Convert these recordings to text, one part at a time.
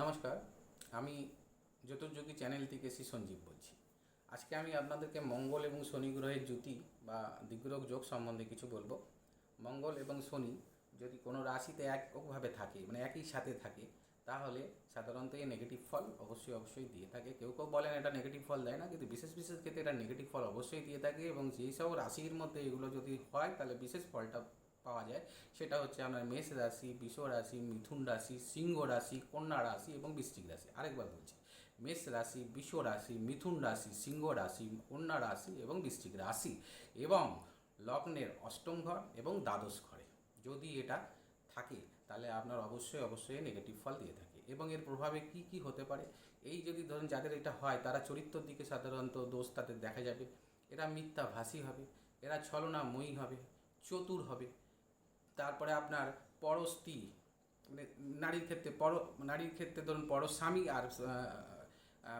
নমস্কার, আমি জ্যোতির্যোগী চ্যানেল থেকে শ্রী সঞ্জীব বলছি। আজকে আমি আপনাদেরকে মঙ্গল এবং শনি গ্রহের জ্যোতি বা দিগ্গ্রহ যোগ সম্বন্ধে কিছু বলব। মঙ্গল এবং শনি যদি কোনো রাশিতে এককভাবে থাকে মানে একই সাথে থাকে, তাহলে সাধারণত এই নেগেটিভ ফল অবশ্যই অবশ্যই দিয়ে থাকে। কেউ কেউ বলেন এটা নেগেটিভ ফল দেয় না, কিন্তু বিশেষ বিশেষ ক্ষেত্রে এটা নেগেটিভ ফল অবশ্যই দিয়ে থাকে এবং যেই সব রাশির মধ্যে এগুলো যদি হয়, তাহলে বিশেষ ফলটা পাওয়া যায়। সেটা হচ্ছে আপনার মেষ রাশি, বৃষ রাশি, মিথুন রাশি, সিংহ রাশি, কন্যা রাশি এবং বৃশ্চিক রাশি। আরেকবার বলছি, মেষ রাশি, বৃষ রাশি, মিথুন রাশি, সিংহ রাশি, কন্যা রাশি এবং বৃশ্চিক রাশি এবং লগ্নের অষ্টম ঘর এবং দ্বাদশ ঘরে। যদি এটা থাকে, তাহলে আপনার অবশ্যই অবশ্যই নেগেটিভ ফল দিয়ে থাকে। এবং এর প্রভাবে কি কি হতে পারে? এই যদি ধরুন যাদের এটা হয়, তারা চরিত্রের দিকে সাধারণত দোষ তাদের দেখা যাবে। এরা মিথ্যাভাষী হবে, এরা ছলনাময়ী হবে, চতুর হবে। তারপরে আপনার পরস্ত্রী মানে নারীর ক্ষেত্রে পর, নারীর ক্ষেত্রে ধরুন পরস্বামী আর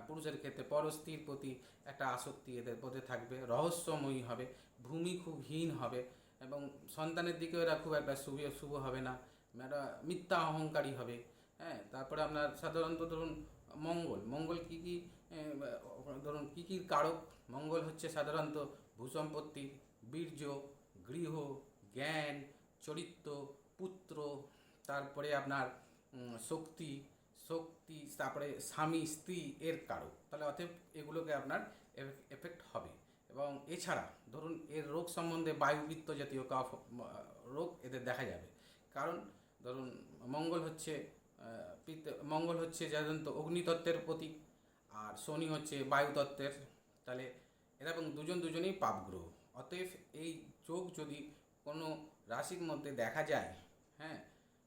পুরুষের ক্ষেত্রে পরস্ত্রীর প্রতি একটা আসক্তি এদের মধ্যে থাকবে, রহস্যময়ী হবে ভূমি খুব হীন হবে এবং সন্তানের দিকেও এরা খুব একটা শুভ শুভ হবে না এরা মিথ্যা অহংকারী হবে হ্যাঁ তারপরে আপনার সাধারণত ধরুন মঙ্গল মঙ্গল কী কী ধরুন কী কী কারক, মঙ্গল হচ্ছে সাধারণত ভূসম্পত্তি, বীর্য, গৃহ, জ্ঞান চরিত্র, পুত্র, তারপরে আপনার শক্তি শক্তি, তারপরে স্বামী, স্ত্রী এর কারক। তাহলে অতএব এগুলোকে আপনার এফেক্ট হবে। এবং এছাড়া ধরুন এর রোগ সম্বন্ধে বায়ুবৃত্ত জাতীয় কাফ রোগ এদের দেখা যাবে। কারণ ধরুন মঙ্গল হচ্ছে মঙ্গল হচ্ছে সাধারণত অগ্নিতত্ত্বের প্রতীক, আর শনি হচ্ছে বায়ুতত্ত্বের। তাহলে এরা এবং দুজন দুজনেই পাপগ্রহ। অতএব এই যোগ যদি কোনো রাশির মধ্যে দেখা যায় হ্যাঁ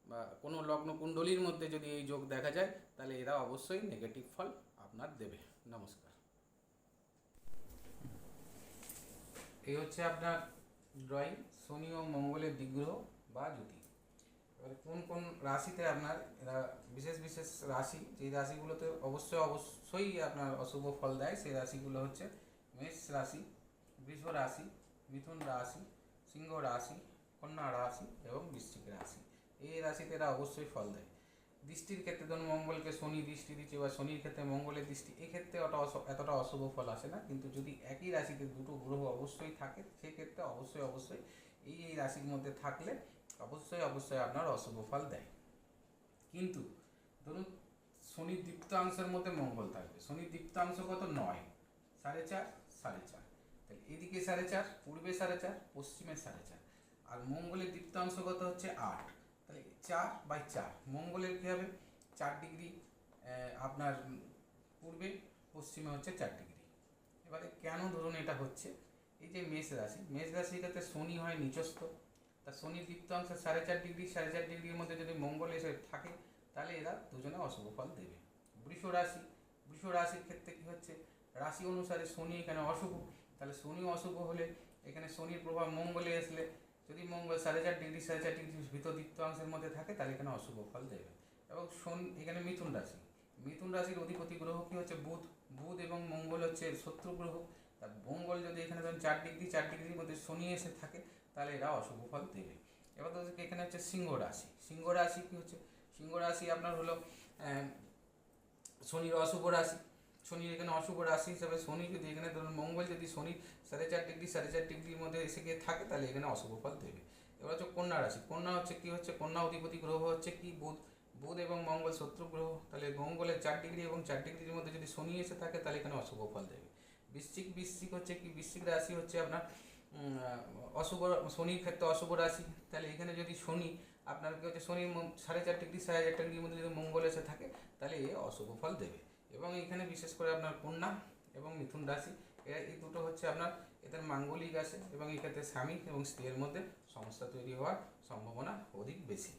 বা কোনো লগ্ন কুণ্ডলীর মধ্যে যদি এই যোগ দেখা যায়, তাহলে এরা অবশ্যই নেগেটিভ ফল আপনার দেবে। নমস্কার। এই হচ্ছে আপনার ড্রয়িং শনি ও মঙ্গলের দিগ্গ্রহ বা জ্যোতি। এবারে কোন কোন রাশিতে আপনার এরা বিশেষ বিশেষ রাশি, যেই রাশিগুলোতে অবশ্যই অবশ্যই আপনার অশুভ ফল দেয়, সেই রাশিগুলো হচ্ছে মেষ রাশি, বৃষ রাশি, মিথুন রাশি, সিংহ রাশি কন্যা রাশি এবং বৃশ্চিক রাশি। এই রাশিতে এরা অবশ্যই ফল দেয়। দৃষ্টির ক্ষেত্রে ধরুন মঙ্গলকে শনি দৃষ্টি দিচ্ছে বা শনির ক্ষেত্রে মঙ্গলের দৃষ্টি, এক্ষেত্রে অস- এতটা অশুভ ফল আসে না। কিন্তু যদি একই রাশিতে দুটো গ্রহ অবশ্যই থাকে, সেক্ষেত্রে অবশ্যই অবশ্যই এই এই রাশির মধ্যে থাকলে অবশ্যই অবশ্যই আপনার অশুভ ফল দেয়। কিন্তু ধরুন শনির দীপ্তাংশের মধ্যে মঙ্গল থাকবে। শনির দীপ্তাংশ কত? নয়। সাড়ে চার সাড়ে চার। তাহলে এদিকে সাড়ে চার, পূর্বে সাড়ে চার, পশ্চিমে সাড়ে চার। আর মঙ্গলের দীপ্তাংশ কত হচ্ছে আট। তাহলে চার বাই চার। মঙ্গলের কী হবে? চার ডিগ্রি আপনার পূর্বে, পশ্চিমে হচ্ছে চার ডিগ্রি। এবারে কেন ধরুন এটা হচ্ছে? এই যে মেষ রাশি, মেষ ক্ষেত্রে শনি হয় নিচস্থ তা শনির দীপ্তাংশ সাড়ে চার ডিগ্রি, সাড়ে চার ডিগ্রির মধ্যে যদি মঙ্গল এসে থাকে, তাহলে এরা দুজনে অশুভ ফল দেবে। বৃষ রাশি, বৃষ রাশির ক্ষেত্রে কী হচ্ছে? রাশি অনুসারে শনি এখানে অশুভ। তাহলে শনি অশুভ হলে এখানে শনির প্রভাব মঙ্গলে আসলে যদি মঙ্গল সাড়ে চার ডিগ্রি, সাড়ে চার ডিগ্রি ভিতর দীপ্তাংশের মধ্যে থাকে, তাহলে এখানে অশুভ ফল দেবে। এবং শনি, এখানে মিথুন রাশি। মিথুন রাশির অধিপতি গ্রহ কি হচ্ছে? বুধ। বুধ এবং মঙ্গল হচ্ছে শত্রু গ্রহ। তা মঙ্গল যদি এখানে ধরুন চার ডিগ্রি, চার ডিগ্রির মধ্যে শনি এসে থাকে, তাহলে এরা অশুভ ফল দেবে। এবার তো এখানে হচ্ছে সিংহ রাশি। সিংহ রাশি কি হচ্ছে? সিংহ রাশি আপনার হলো শনির অশুভ রাশি। শনির এখানে অশুভ রাশি হিসাবে শনি যদি এখানে ধরুন মঙ্গল যদি শনি সাড়ে চার ডিগ্রি, সাড়ে চার ডিগ্রির মধ্যে এসে গিয়ে থাকে, তাহলে এখানে অশুভ ফল দেবে। এবার হচ্ছে কন্যা রাশি। কন্যা হচ্ছে কি হচ্ছে? কন্যা অধিপতি গ্রহ হচ্ছে কি? বুধ। বুধ এবং মঙ্গল শত্রু গ্রহ। তাহলে মঙ্গলের চার ডিগ্রি এবং চার ডিগ্রির মধ্যে যদি শনি এসে থাকে, তাহলে এখানে অশুভ ফল দেবে। বৃশ্চিক বৃশ্চিক হচ্ছে কি? বৃশ্চিক রাশি হচ্ছে আপনার অশুভ, শনির ক্ষেত্রে অশুভ রাশি। তাহলে এখানে যদি শনি, আপনার কি হচ্ছে? শনি সাড়ে চার ডিগ্রি, সাড়ে চার ডিগ্রির মধ্যে যদি মঙ্গল এসে থাকে, তাহলে এ অশুভ ফল দেবে। এবং এখানে বিশেষ করে আপনার কন্যা এবং মিথুন রাশি এই দুটো হচ্ছে আপনার এদের মাঙ্গলিক আছে এবং এই ক্ষেত্রে স্বামী এবং স্ত্রীর মধ্যে সমস্যা তৈরি হওয়ার সম্ভাবনা অধিক বেশি।